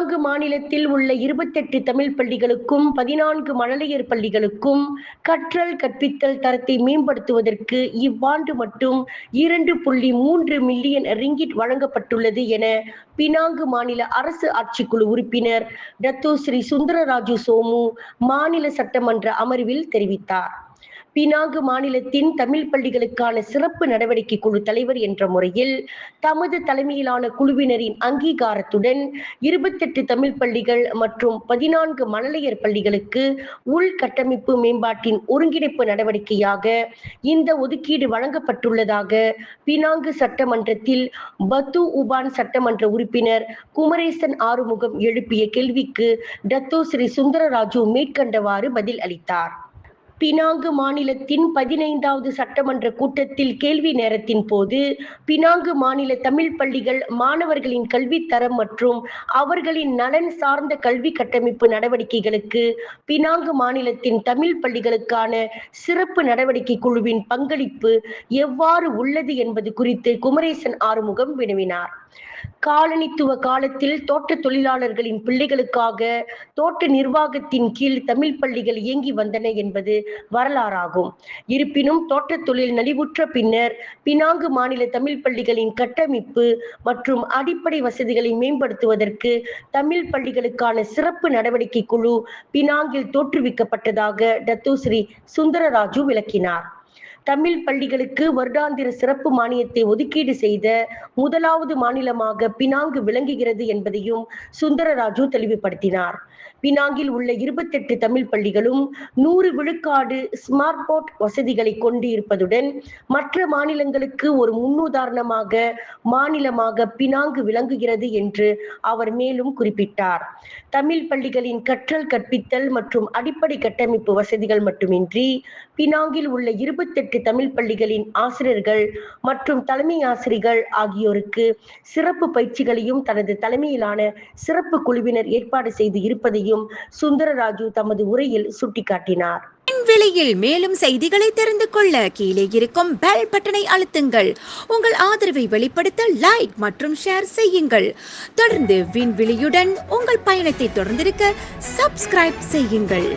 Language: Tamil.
பினாங்கு மாநிலத்தில் உள்ள இருபத்தெட்டு தமிழ் பள்ளிகளுக்கும் பதினான்கு மழலையர் பள்ளிகளுக்கும் கற்றல் கற்பித்தல் தரத்தை மேம்படுத்துவதற்கு இவ்வாண்டு மட்டும் இரண்டு புள்ளி மூன்று மில்லியன் ரிங்கிட் வழங்கப்பட்டுள்ளது என பினாங்கு மாநில அரசு ஆட்சிக்குழு உறுப்பினர் டத்தோ ஸ்ரீ சுந்தரராஜு சோமு மாநில சட்டமன்ற அமர்வில் தெரிவித்தார். பினாங்கு மாநிலத்தின் தமிழ் பள்ளிகளுக்கான சிறப்பு நடவடிக்கை குழு தலைவர் என்ற முறையில் தமது தலைமையிலான குழுவினரின் அங்கீகாரத்துடன் இருபத்தெட்டு தமிழ் பள்ளிகள் மற்றும் பதினான்கு மழலையர் பள்ளிகளுக்கு உள்கட்டமைப்பு மேம்பாட்டின் ஒருங்கிணைப்பு நடவடிக்கையாக இந்த ஒதுக்கீடு வழங்கப்பட்டுள்ளதாக பினாங்கு சட்டமன்றத்தில் பத்து உபான் சட்டமன்ற உறுப்பினர் குமரேசன் ஆறுமுகம் எழுப்பிய கேள்விக்கு டத்தோ ஸ்ரீ சுந்தரராஜு மேற்கண்டவாறு பதில் அளித்தார். பினாங்கு மாநிலத்தின் பதினைந்தாவது சட்டமன்ற கூட்டத்தில் கேள்வி நேரத்தின் போது பினாங்கு மாநில தமிழ் பள்ளிகள் மாணவர்களின் கல்வித்தரம் மற்றும் அவர்களின் நலன் சார்ந்த கல்வி கட்டமைப்பு நடவடிக்கைகளுக்கு பினாங்கு மாநிலத்தின் தமிழ் பள்ளிகளுக்கான சிறப்பு நடவடிக்கை குழுவின் பங்களிப்பு எவ்வாறு உள்ளது என்பது குறித்து குமரேசன் ஆறுமுகம் வினவினார். காலனித்துவ காலத்தில் தோட்ட தொழிலாளர்களின் பிள்ளைகளுக்காக தோட்ட நிர்வாகத்தின் கீழ் தமிழ் பள்ளிகள் இயங்கி வந்தன என்பது வரலாறாகும். இருப்பினும் தோட்டத் தொழில் நலிவுற்ற பின்னர் பினாங்கு மாநில தமிழ் பள்ளிகளின் கட்டமைப்பு மற்றும் அடிப்படை வசதிகளை மேம்படுத்துவதற்கு தமிழ் பள்ளிகளுக்கான சிறப்பு நடவடிக்கை குழு பினாங்கில் தோற்றுவிக்கப்பட்டதாக டத்தோஸ்ரீ சுந்தரராஜு விளக்கினார். தமிழ் பள்ளிகளுக்கு வருடாந்திர சிறப்பு மானியத்தை ஒதுக்கீடு செய்த முதலாவது மாநிலமாக பினாங்கு விளங்குகிறது என்பதையும் சுந்தரராஜு தெளிவுபடுத்தினார். பினாங்கில் உள்ள இருபத்தெட்டு தமிழ் பள்ளிகளும் நூறு விழுக்காடு ஸ்மார்ட் போர்ட் வசதிகளை கொண்டு இருப்பதுடன் மற்ற மாநிலங்களுக்கு ஒரு முன்னுதாரணமாக மாநிலமாக பினாங்கு விளங்குகிறது என்று அவர் மேலும் குறிப்பிட்டார். தமிழ் பள்ளிகளின் கற்றல் கற்பித்தல் மற்றும் அடிப்படை கட்டமைப்பு வசதிகள் மட்டுமின்றி பினாங்கில் உள்ள இருபத்தெட்டு தமிழ் பள்ளிகளின் ஆசிரியர்கள் மற்றும் தலைமை ஆசிரியர்கள் ஆகியோருக்கு சிறப்பு பயிற்சிகளையும் தனது தலைமையிலான சிறப்பு குழுவினர் ஏற்பாடு செய்து இருப்பதையும் சுந்தரராஜு தமது உரையில் சுட்டிக்காட்டினார். விலையில் மேலும் செய்திகளை தெரிந்து கொள்ள கீழே இருக்கும் பெல் பட்டனை அழுத்துங்கள். உங்கள் ஆதரவை வெளிப்படுத்த லைக் மற்றும் ஷேர் செய்யுங்கள். தொடர்ந்து விண்வெளியுடன் உங்கள் பயணத்தை தொடர்ந்திருக்க சப்ஸ்கிரைப் செய்யுங்கள்.